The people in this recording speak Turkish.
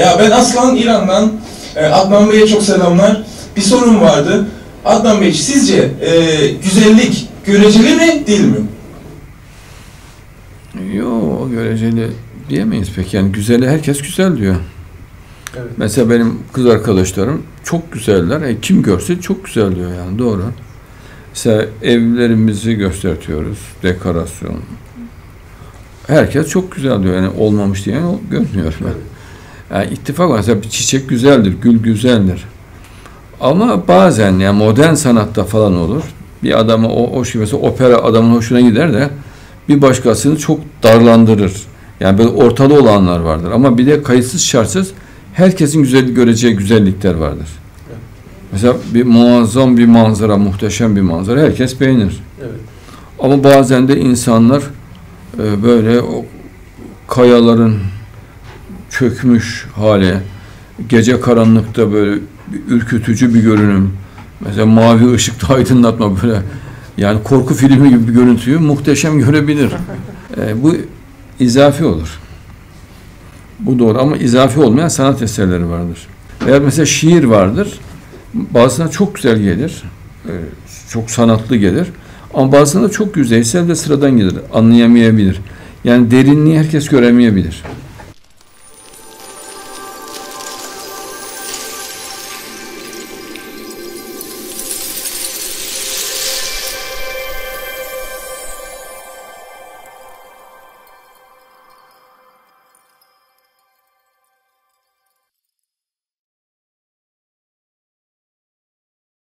Ya ben Aslan İran'dan e, Adnan Bey'e çok selamlar. Bir sorun vardı. Adnan Bey sizce e, güzellik göreceli mi değil mi? Yo göreceli diyemeyiz pek. Yani güzeli herkes güzel diyor. Evet. Mesela benim kız arkadaşlarım çok güzeller. E, kim görse çok güzel diyor yani doğru. Mesela evlerimizi göstertiyoruz. Dekorasyon. Herkes çok güzel diyor. Yani olmamış diyen görmüyor ben. Yani ittifak. Mesela bir çiçek güzeldir, gül güzeldir. Ama bazen yani modern sanatta falan olur. Bir adamı o, o şey mesela opera adamın hoşuna gider de bir başkasını çok darlandırır. Yani böyle ortada olanlar vardır. Ama bir de kayıtsız şartsız herkesin güzel göreceği güzellikler vardır. Evet. Mesela bir muazzam bir manzara, muhteşem bir manzara herkes beğenir. Evet. Ama bazen de insanlar e, böyle o kayaların çökmüş hale, gece karanlıkta böyle bir ürkütücü bir görünüm, mesela mavi ışıkta aydınlatma böyle yani korku filmi gibi bir görüntüyü muhteşem görebilir. E, bu izafi olur. Bu doğru ama izafi olmayan sanat eserleri vardır. Veya mesela şiir vardır. Bazısına çok güzel gelir. e, Çok sanatlı gelir. Ama bazısına çok yüzeysel ve sıradan gelir. Anlayamayabilir. Yani derinliği herkes göremeyebilir.